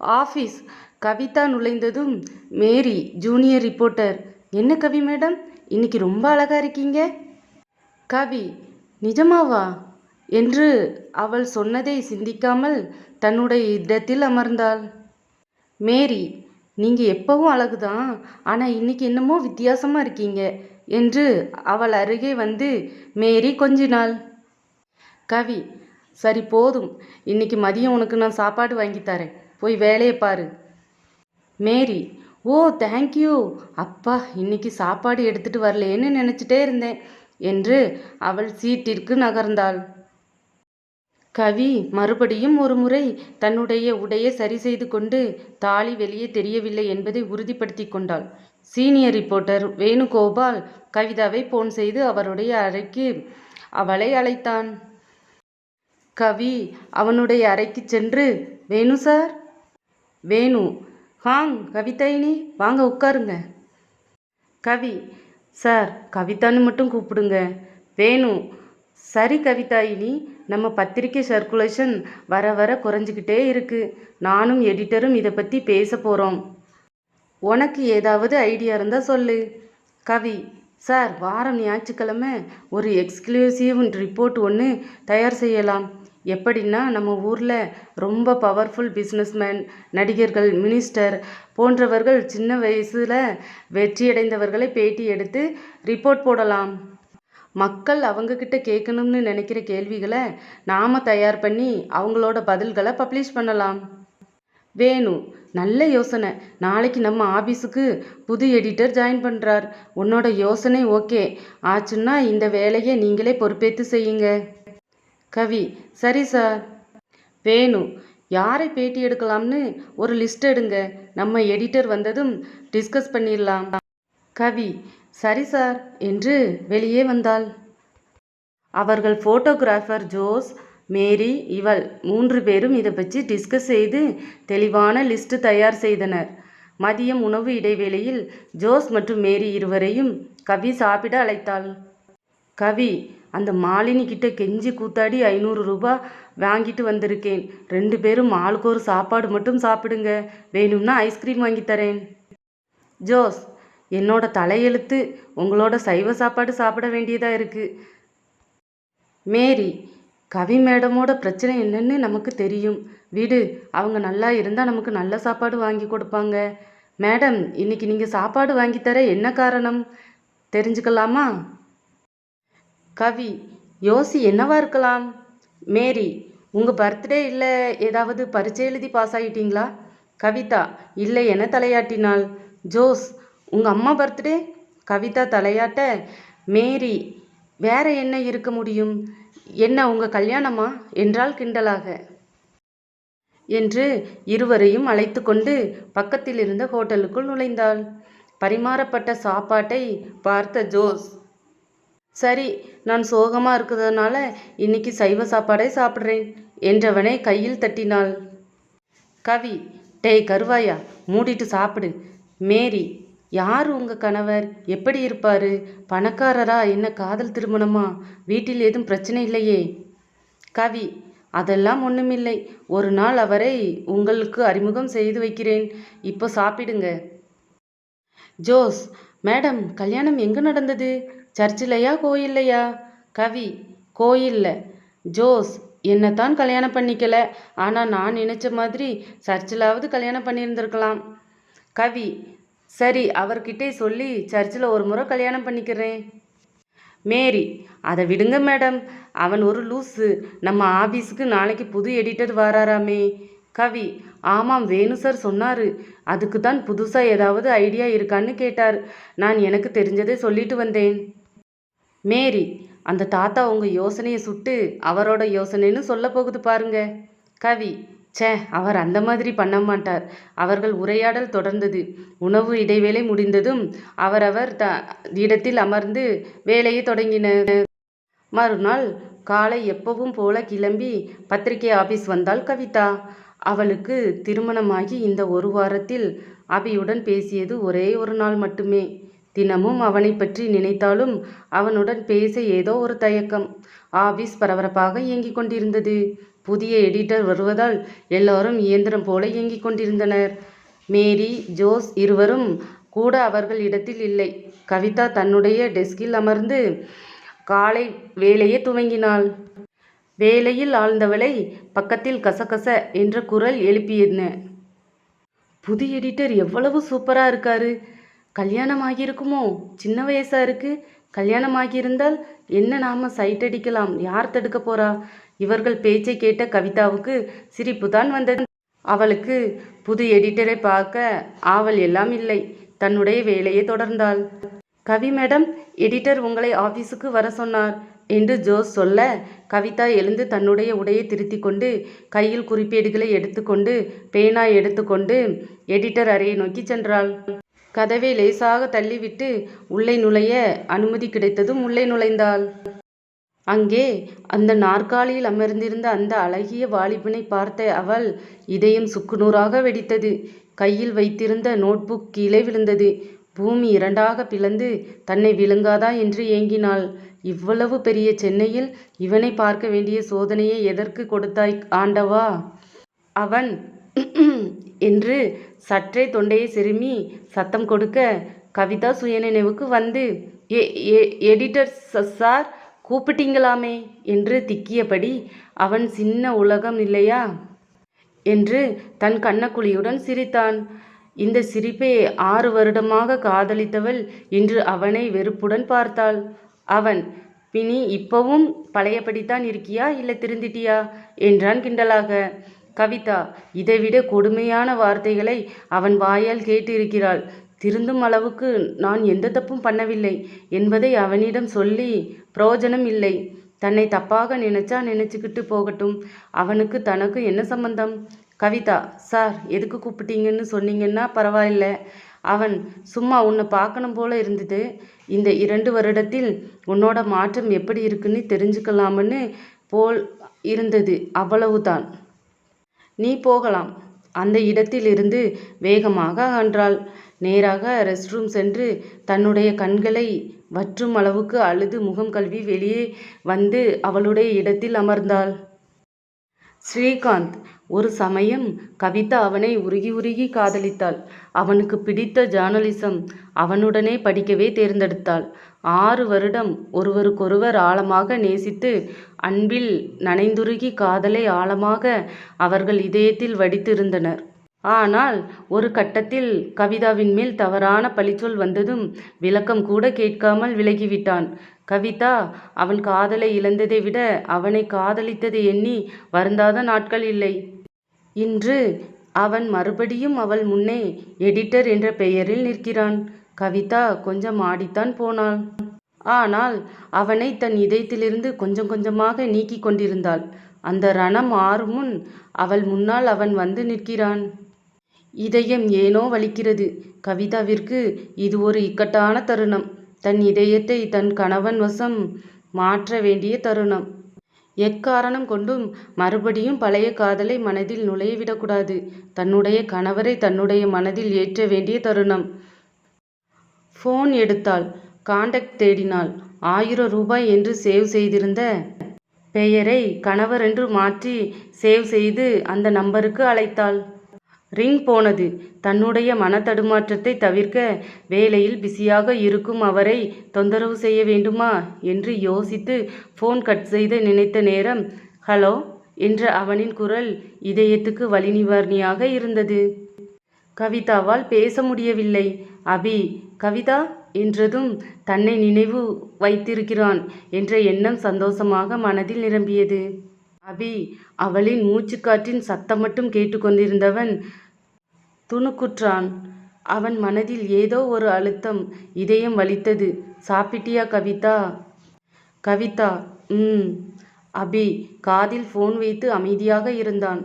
Office. Kavitha நுழைந்ததும் மேரி junior reporter. என்ன கவி madam? இன்னைக்கு ரொம்ப அழகாக இருக்கீங்க. கவி நிஜமாவா? என்று அவள் சொன்னதை சிந்திக்காமல் தன்னுடைய இடத்தில் அமர்ந்தாள். மேரி நீங்கள் எப்பவும் அழகுதான். ஆனால் இன்னைக்கு என்னமோ வித்தியாசமாக இருக்கீங்க என்று அவள் அருகே வந்து மேரி கொஞ்சினாள். கவி சரி போதும். இன்னைக்கு மதியம் உனக்கு நான் சாப்பாடு வாங்கி தரேன். போய் வேலையை பாரு. மேரி ஓ தேங்க்யூ அப்பா இன்னைக்கு சாப்பாடு எடுத்துட்டு வரலேன்னு நினச்சிட்டே இருந்தேன் என்று அவள் சீட்டிற்கு நகர்ந்தாள். கவி மறுபடியும் ஒரு முறை தன்னுடைய உடையை சரி செய்து கொண்டு தாலி வெளியே தெரியவில்லை என்பதை உறுதிப்படுத்தி கொண்டாள். சீனியர் ரிப்போர்ட்டர் வேணுகோபால் கவிதாவை போன் செய்து அவருடைய அறைக்கு அவளை அழைத்தான். கவி அவனுடைய அறைக்கு சென்று வேணு சார் வேணு. ஹாங் கவிதாயினி வாங்க உட்காருங்க. கவி சார் கவிதான்னு மட்டும் கூப்பிடுங்க. வேணு சரி கவிதாயினி நம்ம பத்திரிக்கை சர்க்குலேஷன் வர வர குறைஞ்சிக்கிட்டே இருக்கு. நானும் எடிட்டரும் இதை பற்றி பேச போகிறோம் உனக்கு ஏதாவது ஐடியா இருந்தால் சொல்லு. கவி சார் வாரம் ஞாயிற்றுக்கிழமை ஒரு எக்ஸ்க்ளூசிவ் ரிப்போர்ட் ஒன்று தயார் செய்யலாம். எப்படின்னா நம்ம ஊரில் ரொம்ப பவர்ஃபுல் பிஸ்னஸ்மேன் நடிகர்கள் மினிஸ்டர் போன்றவர்கள் சின்ன வயசில் வெற்றியடைந்தவர்களை பேட்டி எடுத்து ரிப்போர்ட் போடலாம். மக்கள் அவங்கக்கிட்ட கேட்கணும்னு நினைக்கிற கேள்விகளை நாம் தயார் பண்ணி அவங்களோட பதில்களை பப்ளிஷ் பண்ணலாம். வேணு நல்ல யோசனை. நாளைக்கு நம்ம ஆபீஸுக்கு புது எடிட்டர் ஜாயின் பண்ணுறார் உன்னோட யோசனை ஓகே ஆச்சுன்னா இந்த வேலையை நீங்களே பொறுப்பேற்று செய்யுங்க. கவி சரி சார். வேணு யாரை பேட்டி எடுக்கலாம்னு ஒரு லிஸ்ட் எடுங்க. நம்ம எடிட்டர் வந்ததும் டிஸ்கஸ் பண்ணிடலாம். கவி சரி சார் என்று வெளியே வந்தாள். அவர்கள் ஃபோட்டோகிராஃபர் ஜோஸ் மேரி இவள் மூன்று பேரும் இதை பற்றி டிஸ்கஸ் செய்து தெளிவான லிஸ்ட் தயார் செய்தனர். மதியம் உணவு இடைவேளையில் ஜோஸ் மற்றும் மேரி இருவரையும் கவி சாப்பிட அழைத்தாள். கவி அந்த மாலினி கிட்ட கெஞ்சி கூத்தாடி ஐநூறு ரூபாய் வாங்கிட்டு வந்திருக்கேன். ரெண்டு பேரும் ஆளுக்கு ஒரு சாப்பாடு மட்டும் சாப்பிடுங்க. வேணும்னா ஐஸ்கிரீம் வாங்கி தரேன். ஜோஸ் என்னோட தலையெழுத்து உங்களோட சைவ சாப்பாடு சாப்பிட வேண்டியதாக இருக்கு. மேரி கவி மேடமோட பிரச்சனை என்னன்னு நமக்கு தெரியும். விடு அவங்க நல்லா இருந்தால் நமக்கு நல்ல சாப்பாடு வாங்கி கொடுப்பாங்க. மேடம் இன்னைக்கு நீங்கள் சாப்பாடு வாங்கி தர என்ன காரணம்? தெரிஞ்சுக்கலாமா? கவி யோசி என்னவா இருக்கலாம்? மேரி உங்கள் பர்த்டே இல்லை ஏதாவது பரீட்சை எழுதி பாஸ் ஆகிட்டீங்களா கவிதா இல்லை என தலையாட்டினாள். ஜோஸ் உங்கள் அம்மா பர்த்டே கவிதா தலையாட்ட மேரி வேற என்ன இருக்க முடியும்? என்ன உங்கள் கல்யாணமா? என்றால் கிண்டலாக. என்று இருவரையும் அழைத்து கொண்டு பக்கத்தில் இருந்த ஹோட்டலுக்குள் நுழைந்தாள். பரிமாறப்பட்ட சாப்பாட்டை பார்த்த ஜோஸ் சரி நான் சோகமாக இருக்கிறதுனால இன்னைக்கு சைவ சாப்பாடே சாப்பிட்றேன் என்றவனை கையில் தட்டினாள். கவி டேய் கருவாயா மூடிட்டு சாப்பிடு. மேரி யார் உங்கள் கணவர்? எப்படி இருப்பார்? பணக்காரரா? என்ன காதல் திருமணமா? வீட்டில் எதுவும் பிரச்சனை இல்லையே? கவி அதெல்லாம் ஒன்றுமில்லை ஒரு நாள் அவரை உங்களுக்கு அறிமுகம் செய்து வைக்கிறேன். இப்போ சாப்பிடுங்க. ஜோஸ் மேடம் கல்யாணம் எங்கே நடந்தது? சர்ச்சிலையா கோயில்லையா? கவி கோயில்ல. ஜோஸ் என்னத்தான் கல்யாணம் பண்ணிக்கல. ஆனால் நான் நினைச்ச மாதிரி சர்ச்சிலாவது கல்யாணம் பண்ணியிருந்திருக்கலாம். கவி சரி அவர்கிட்டே சொல்லி சர்ச்சில் ஒரு முறை கல்யாணம் பண்ணிக்கிறேன். மேரி அதை விடுங்க மேடம். அவன் ஒரு லூஸு நம்ம ஆஃபீஸுக்கு நாளைக்கு புது எடிட்டர் வராராமே. கவி ஆமாம் வேணு சார் சொன்னார். அதுக்கு தான் புதுசாக ஏதாவது ஐடியா இருக்கான்னு கேட்டார். நான் எனக்கு தெரிஞ்சதை சொல்லிட்டு வந்தேன். மேரி அந்த தாத்தா உங்கள் யோசனையை சுட்டு அவரோட யோசனைன்னு சொல்ல போகுது பாருங்க. கவி ச்சே அவர் அந்த மாதிரி பண்ண மாட்டார். அவர்கள் உரையாடல் தொடர்ந்தது. உணவு இடைவேளை முடிந்ததும் அவரவர் த இடத்தில் அமர்ந்து வேலையை தொடங்கினர். மறுநாள் காலை எப்பவும் போல கிளம்பி பத்திரிகை ஆபீஸ் வந்தால் கவிதா. அவளுக்கு திருமணமாகி இந்த ஒரு வாரத்தில் அபியுடன் பேசியது ஒரே ஒரு நாள் மட்டுமே. தினமும் அவனை பற்றி நினைத்தாலும் அவனுடன் பேச ஏதோ ஒரு தயக்கம். ஆபீஸ் பரபரப்பாக இயங்கிக் கொண்டிருந்தது. புதிய எடிட்டர் வருவதால் எல்லாரும் இயந்திரம் போல இயங்கிக் கொண்டிருந்தனர். மேரி ஜோஸ் இருவரும் கூட அவர்கள் இடத்தில் இல்லை. கவிதா தன்னுடைய டெஸ்கில் அமர்ந்து காலை வேலையை துவங்கினாள். வேலையில் ஆழ்ந்தவளை பக்கத்தில் கசகச என்ற குரல் எழுப்பியன புது எடிட்டர் எவ்வளவு சூப்பரா இருக்காரு. கல்யாணம் ஆகியிருக்குமோ சின்ன வயசா இருக்கு. கல்யாணம் ஆகியிருந்தால் என்ன நாம சைட் அடிக்கலாம்? யார் தடுக்க போறா? இவர்கள் பேச்சை கேட்ட கவிதாவுக்கு சிரிப்புதான் வந்தது. அவளுக்கு புது எடிட்டரை பார்க்க ஆவல் எல்லாம் இல்லை. தன்னுடைய வேலையை தொடர்ந்தாள். கவி மேடம் எடிட்டர் உங்களை ஆபீஸுக்கு வர சொன்னார். என்று ஜோஸ் சொல்ல கவிதா எழுந்து தன்னுடைய உடையை திருத்திக் கொண்டு கையில் குறிப்பேடுகளை எடுத்துக்கொண்டு பேனா எடுத்துக்கொண்டு எடிட்டர் அறையை நோக்கி சென்றாள். கதவை லேசாக தள்ளிவிட்டு உள்ளே நுழைய அனுமதி கிடைத்ததும் உள்ளே நுழைந்தாள். அங்கே அந்த நாற்காலியில் அமர்ந்திருந்த அந்த அழகிய வாலிபனை பார்த்த அவள் இதயம் சுக்குநூறாக வெடித்தது. கையில் வைத்திருந்த நோட்புக் கீழே விழுந்தது. பூமி இரண்டாக பிளந்து தன்னை விழுங்காதா என்று ஏங்கினாள். இவ்வளவு பெரிய சென்னையில் இவனை பார்க்க வேண்டிய சோதனையை எதற்கு கொடுத்தாய் ஆண்டவா? அவன் என்று சற்றே தொண்டையை செருமி சத்தம் கொடுக்க கவிதா சுயநினைவுக்கு வந்து ஏ ஏ எடிட்டர் சார் கூப்பிட்டீங்களாமே? என்று திக்கியபடி அவன் சின்ன உலகம் இல்லையா? என்று தன் கண்ணக்குழியுடன் சிரித்தான். இந்த சிரிப்பை ஆறு வருடமாக காதலித்தவள் இன்று அவனை வெறுப்புடன் பார்த்தாள். அவன் பினி இப்பவும் பழையபடித்தான் இருக்கியா இல்லை திருந்திட்டியா? என்றான் கிண்டலாக. கவிதா இதைவிட கொடுமையான வார்த்தைகளை அவன் வாயால் கேட்டிருக்கிறாள். திருந்தும் அளவுக்கு நான் எந்த தப்பும் பண்ணவில்லை என்பதை அவனிடம் சொல்லி பிரயோஜனம் இல்லை. தன்னை தப்பாக நினைச்சா நினைச்சுக்கிட்டு போகட்டும். அவனுக்கு தனக்கு என்ன சம்பந்தம்? கவிதா சார் எதுக்கு கூப்பிட்டீங்கன்னு சொன்னீங்கன்னா பரவாயில்ல. அவன் சும்மா உன்னை பார்க்கணும் போல இருந்தது இந்த இரண்டு வருடத்தில் உன்னோட மாற்றம் எப்படி இருக்குன்னு தெரிஞ்சுக்கலாம்னு போல் இருந்தது அவ்வளவுதான். நீ போகலாம். அந்த இடத்திலிருந்து வேகமாக அகன்றாள் நேராக ரெஸ்ட் ரூம் சென்று தன்னுடைய கண்களை வற்றும் அளவுக்கு அழுது முகம் கழுவி வெளியே வந்து அவளுடைய இடத்தில் அமர்ந்தாள். ஸ்ரீகாந்த் ஒரு சமயம் கவிதா அவனை உருகி உருகி காதலித்தாள். அவனுக்கு பிடித்த ஜேர்னலிசம் அவனுடனே படிக்கவே தேர்ந்தெடுத்தாள். ஆறு வருடம் ஒருவருக்கொருவர் ஆழமாக நேசித்து அன்பில் நனைந்துருகி காதலை ஆழமாக அவர்கள் இதயத்தில் வடித்திருந்தனர். ஆனால் ஒரு கட்டத்தில் கவிதாவின் மேல் தவறான பழிச்சொல் வந்ததும் விளக்கம் கூட கேட்காமல் விலகிவிட்டான். கவிதா அவன் காதலை இழந்ததை விட அவனை காதலித்ததை எண்ணி வருந்தாத நாட்கள் இல்லை. இன்று அவன் மறுபடியும் அவள் முன்னே எடிட்டர் என்ற பெயரில் நிற்கிறான். கவிதா கொஞ்சம் ஆடித்தான் போனாள். ஆனால் அவனை தன் இதயத்திலிருந்து கொஞ்சம் கொஞ்சமாக நீக்கிக் கொண்டிருந்தாள். அந்த ரணம் ஆறும் முன் அவள் முன்னால் அவன் வந்து நிற்கிறான். இதயம் ஏனோ வலிக்கிறது. கவிதாவிற்கு இது ஒரு இக்கட்டான தருணம். தன் இதயத்தை தன் கணவன் வசம் மாற்ற வேண்டிய தருணம். எக்காரணம் கொண்டும் மறுபடியும் பழைய காதலை மனதில் நுழைய விடக்கூடாது தன்னுடைய கணவரை தன்னுடைய மனதில் ஏற்ற வேண்டிய தருணம். ஃபோன் எடுத்தாள். காண்டக்ட் தேடினாள். ஆயிரம் ரூபாய் என்று சேவ் செய்திருந்த பெயரை கணவர் என்று மாற்றி சேவ் செய்து அந்த நம்பருக்கு அழைத்தாள். ரிங் போனது. தன்னுடைய மனத்தடுமாற்றத்தை தவிர்க்க வேலையில் பிஸியாக இருக்கும் அவரை தொந்தரவு செய்ய வேண்டுமா என்று யோசித்து ஃபோன் கட் செய்து நினைத்த நேரம் ஹலோ என்ற அவனின் குரல் இதயத்துக்கு வலி நிவாரணியாக இருந்தது. கவிதாவால் பேச முடியவில்லை. அபி கவிதா என்றதும் தன்னை நினைவு வைத்திருக்கிறான் என்ற எண்ணம் சந்தோஷமாக மனதில் நிரம்பியது. அபி அவளின் மூச்சுக்காற்றின் சத்தம் மட்டும் கேட்டுக்கொண்டிருந்தவன் துணுக்குற்றான். அவன் மனதில் ஏதோ ஒரு அழுத்தம் இதயம் வலித்தது. சாப்பிட்டியா கவிதா? கவிதா ம். அபி காதில் ஃபோன் வைத்து அமைதியாக இருந்தான்.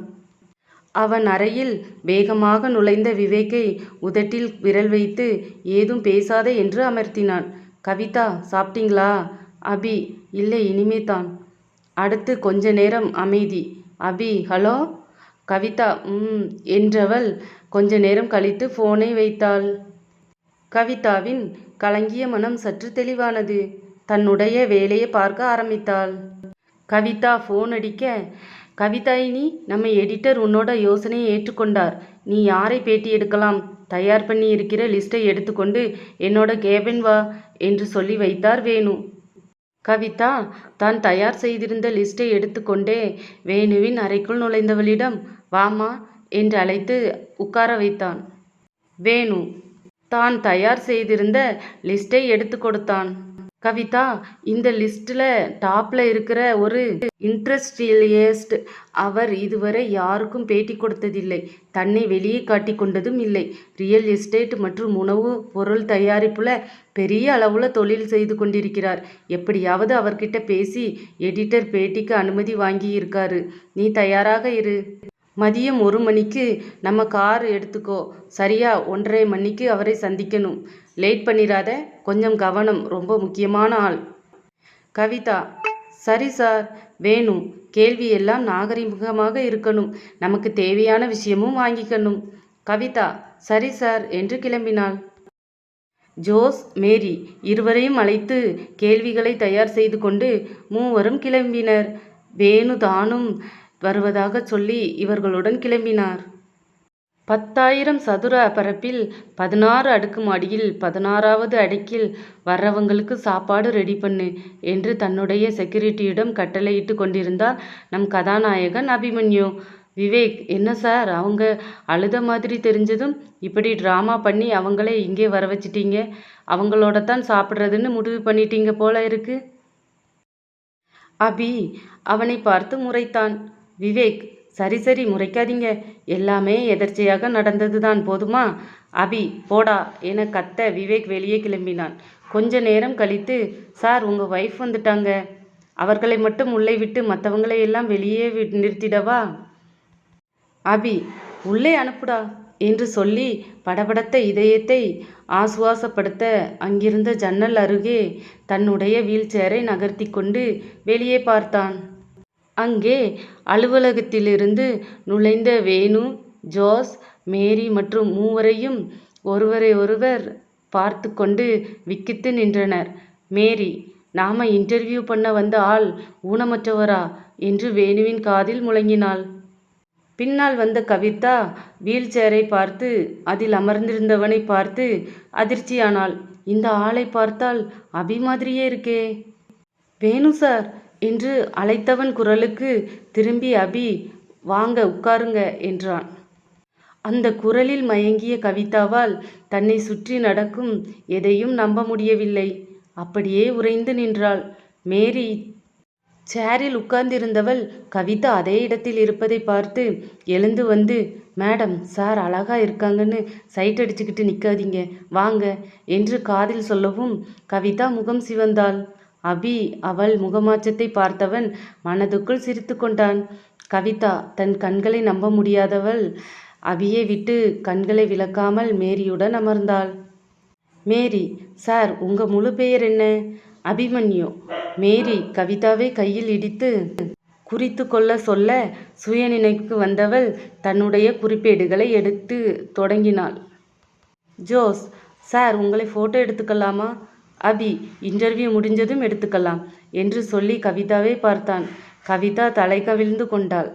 அவன் அறையில் வேகமாக நுழைந்த விவேக்கை உதட்டில் விரல் வைத்து ஏதும் பேசாதே என்று அமர்த்தினான். கவிதா சாப்பிட்டீங்களா? அபி இல்லை இனிமே தான் அடுத்து கொஞ்ச நேரம் அமைதி. அபி ஹலோ? கவிதா ம் என்றவள் கொஞ்ச நேரம் கழித்து ஃபோனை வைத்தாள். கவிதாவின் கலங்கிய மனம் சற்று தெளிவானது. தன்னுடைய வேலையை பார்க்க ஆரம்பித்தாள். கவிதா ஃபோன் அடிக்க கவிதாயினி நம்ம எடிட்டர் உன்னோட யோசனையை ஏற்றுக்கொண்டார். நீ யாரை பேட்டி எடுக்கலாம்? தயார் பண்ணி இருக்கிற லிஸ்ட்டை எடுத்துக்கொண்டு என்னோட கேபின் வா என்று சொல்லி வைத்தார் வேணு. கவிதா தான் தயார் செய்திருந்த லிஸ்ட்டை எடுத்துக்கொண்டே வேணுவின் அறைக்குள் நுழைந்தவளிடம் வாமா என்று அழைத்து உட்கார வைத்தான். வேணு தான் தயார் செய்திருந்த லிஸ்ட்டை எடுத்து கொடுத்தான். கவிதா இந்த லிஸ்ட்டில் டாப்பில் இருக்கிற ஒரு இன்ட்ரெஸ்டியலியஸ்ட் அவர் இதுவரை யாருக்கும் பேட்டி கொடுத்ததில்லை. தன்னை வெளியே காட்டிக் கொண்டதும் இல்லை. ரியல் எஸ்டேட் மற்றும் உணவு பொருள் தயாரிப்புல பெரிய அளவுல தொழில் செய்து கொண்டிருக்கிறார். எப்படியாவது அவர்கிட்ட பேசி எடிட்டர் பேட்டிக்கு அனுமதி வாங்கியிருக்காரு. நீ தயாராக இரு. மதியம் ஒரு மணிக்கு நம்ம கார் எடுத்துக்கோ. சரியா? ஒன்றரை மணிக்கு அவரை சந்திக்கணும். லேட் பண்ணிடாத கொஞ்சம் கவனம். ரொம்ப முக்கியமான ஆள். கவிதா சரி சார். வேணும். கேள்வி எல்லாம் நாகரிகமாக இருக்கணும். நமக்கு தேவையான விஷயமும் வாங்கிக்கணும். கவிதா சரி சார். என்று கிளம்பினாள். ஜோஸ் மேரி இருவரையும் அழைத்து கேள்விகளை தயார் செய்து கொண்டு மூவரும் கிளம்பினர். வேணு தானும் வருவதாக சொல்லி இவர்களுடன் கிளம்பினார். பத்தாயிரம் சதுர பரப்பில் பதினாறு அடுக்குமாடியில் பதினாறாவது அடுக்கில் வர்றவங்களுக்கு சாப்பாடு ரெடி பண்ணு என்று தன்னுடைய செக்யூரிட்டியிடம் கட்டளையிட்டு கொண்டிருந்தார் நம் கதாநாயகன் அபிமன்யு. விவேக் என்ன சார் அவங்க அழுத மாதிரி தெரிஞ்சதும் இப்படி ட்ராமா பண்ணி அவங்களே இங்கே வர வச்சிட்டீங்க? அவங்களோட தான் சாப்பிட்றதுன்னு முடிவு பண்ணிட்டீங்க போல இருக்கு. அபி அவனை பார்த்து முறைத்தான். விவேக் சரி சரி முறைக்காதீங்க. எல்லாமே எதர்ச்சையாக நடந்தது தான் போதுமா? அபி போடா என கத்த விவேக் வெளியே கிளம்பினான். கொஞ்ச நேரம் கழித்து சார் உங்கள் ஒய்ஃப் வந்துட்டாங்க. அவர்களை மட்டும் உள்ளே விட்டு மற்றவங்களை எல்லாம் வெளியே வி- நிறுத்திடவா? அபி உள்ளே அனுப்புடா என்று சொல்லி படபடத்த இதயத்தை ஆசுவாசப்படுத்த அங்கிருந்த ஜன்னல் அருகே தன்னுடைய வீல்சேரை நகர்த்தி கொண்டு வெளியே பார்த்தான். அங்கே அலுவலகத்திலிருந்து நுழைந்த வேணு ஜோஸ் மேரி மற்றும் மூவரையும் ஒருவரை ஒருவர் பார்த்து கொண்டு விக்கித்து நின்றனர். மேரி நாம இன்டர்வியூ பண்ண வந்த ஆள் ஊனமற்றவரா என்று வேணுவின் காதில் முழங்கினாள். பின்னால் வந்த கவிதா வீல் சேரை பார்த்து அதில் அமர்ந்திருந்தவனை பார்த்து அதிர்ச்சியானாள். இந்த ஆளை பார்த்தால் அபி மாதிரியே இருக்கே. வேணு சார் என்று அழைத்தவன் குரலுக்கு திரும்பி அபி வாங்க உட்காருங்க என்றான். அந்த குரலில் மயங்கிய கவிதாவால் தன்னை சுற்றி நடக்கும் எதையும் நம்ப முடியவில்லை. அப்படியே உறைந்து நின்றாள். மேரி சேரில் உட்கார்ந்திருந்தவள் கவிதா அதே இடத்தில் இருப்பதை பார்த்து எழுந்து வந்து மேடம் சார் அழகா இருக்காங்கன்னு சைட் அடிச்சுக்கிட்டு நிற்காதீங்க வாங்க என்று காதில் சொல்லவும் கவிதா முகம் சிவந்தாள். அபி அவள் முகமாற்றத்தை பார்த்தவன் மனதுக்குள் சிரித்து கொண்டான். கவிதா தன் கண்களை நம்ப முடியாதவள் அபியை விட்டு கண்களை விளக்காமல் மேரியுடன் அமர்ந்தாள். மேரி சார் உங்க முழு பெயர் என்ன? அபிமன்யு. மேரி கவிதாவை கையில் இடித்து குறித்து கொள்ள சொல்ல சுயநினைவுக்கு வந்தவள் தன்னுடைய குறிப்பேடுகளை எடுத்து தொடங்கினாள். ஜோஸ் சார் உங்களை ஃபோட்டோ எடுத்துக்கலாமா? அபி இன்டர்வியூ முடிஞ்சதும் எடுத்துக்கலாம் என்று சொல்லி கவிதாவை பார்த்தான். கவிதா தலை கவிழ்ந்து கொண்டாள்.